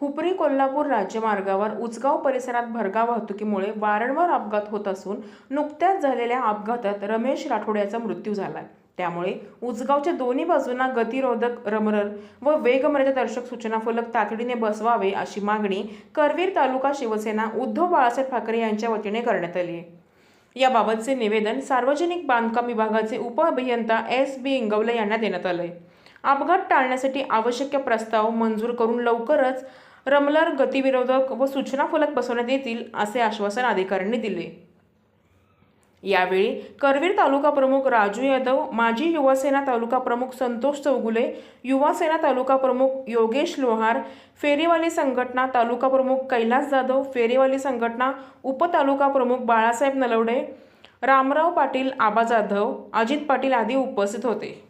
हुपरी कोल्हापूर राज्यमार्गावर उचगाव परिसरात भरगा वाहतुकीमुळे वारंवार अपघात होत असून नुकत्याच झालेल्या अपघातात रमेश राठोड याचा मृत्यू झाला त्यामुळे उचगावच्या दोन्ही बाजूंना गतिरोधक रमरर व वेगमर्यादादर्शक सूचना फलक तातडीने बसवावे अशी मागणी करवीर तालुका शिवसेना उद्धव बाळासाहेब ठाकरे यांच्या वतीने करण्यात आली आहे. याबाबतचे निवेदन सार्वजनिक बांधकाम विभागाचे उपअभियंता एस बी इंगवले यांना देण्यात आलंय. अपघात टाळण्यासाठी आवश्यक प्रस्ताव मंजूर करून लवकरच रमलर गतिविरोधक व सूचना फलक बसवण्यात येतील असे आश्वासन अधिकाऱ्यांनी दिले. यावेळी करवीर तालुका प्रमुख राजू यादव माजी युवासेना तालुका प्रमुख संतोष चौगुले युवासेना तालुका प्रमुख योगेश लोहार फेरीवाली संघटना तालुका प्रमुख कैलास जाधव फेरीवाली संघटना उपतालुका प्रमुख बाळासाहेब नलवडे रामराव पाटील आबा जाधव अजित पाटील आदी उपस्थित होते.